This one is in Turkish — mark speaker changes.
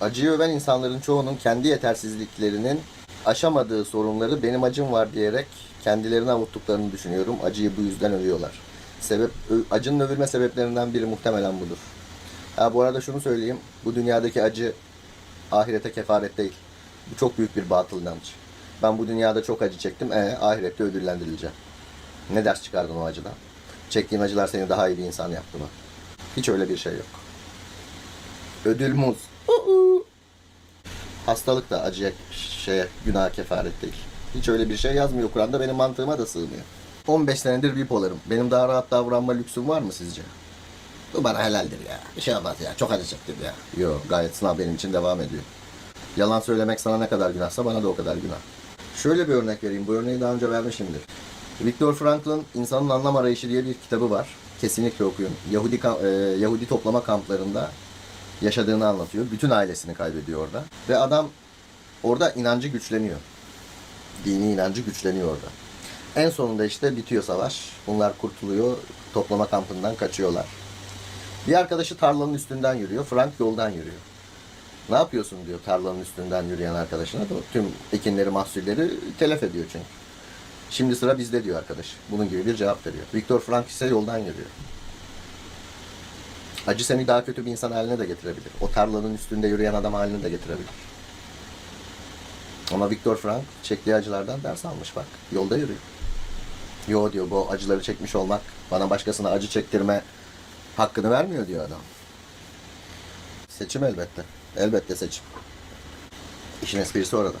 Speaker 1: Acıyı öven insanların çoğunun kendi yetersizliklerinin aşamadığı sorunları benim acım var diyerek kendilerini avuttuklarını düşünüyorum. Acıyı bu yüzden övüyorlar. Sebep, acının övülme sebeplerinden biri muhtemelen budur. Ha, bu arada şunu söyleyeyim. Bu dünyadaki acı ahirete kefaret değil. Bu çok büyük bir batıl inanç. Ben bu dünyada çok acı çektim. E, ahirette ödüllendirileceğim. Ne ders çıkardın o acıdan? Çektiğin acılar seni daha iyi bir insan yaptı mı? Hiç öyle bir şey yok. Ödül muz. Hastalık da acıya, şeye, günaha kefaret değil. Hiç öyle bir şey yazmıyor Kur'an'da. Benim mantığıma da sığmıyor. 15 senedir bipolarım. Benim daha rahat davranma lüksüm var mı sizce? Bu bana helaldir ya. Bir şey olmaz ya. Çok acı çektim ya. Yok gayet sınav benim için devam ediyor. Yalan söylemek sana ne kadar günahsa bana da o kadar günah. Şöyle bir örnek vereyim. Bu örneği daha önce vermişimdir. Viktor Frankl'ın İnsanın Anlam Arayışı diye bir kitabı var. Kesinlikle okuyun. Yahudi e, Yahudi toplama kamplarında yaşadığını anlatıyor. Bütün ailesini kaybediyor orada. Ve adam orada inancı güçleniyor. Dini inancı güçleniyor orada. En sonunda işte bitiyor savaş. Bunlar kurtuluyor. Toplama kampından kaçıyorlar. Bir arkadaşı tarlanın üstünden yürüyor. Frank yoldan yürüyor. Ne yapıyorsun diyor tarlanın üstünden yürüyen arkadaşına. da Tüm ekinleri, mahsulleri telef ediyor çünkü. Şimdi sıra bizde diyor arkadaş. Bunun gibi bir cevap veriyor. Viktor Frank ise yoldan yürüyor. Acı seni daha kötü bir insan haline de getirebilir. O tarlanın üstünde yürüyen adam haline de getirebilir. Ama Viktor Frank çektiği acılardan ders almış bak. Yolda yürüyor. Yo diyor bu acıları çekmiş olmak bana başkasına acı çektirme hakkını vermiyor diyor adam. Seçim elbette. Elbette seçim. İşin esprisi orada.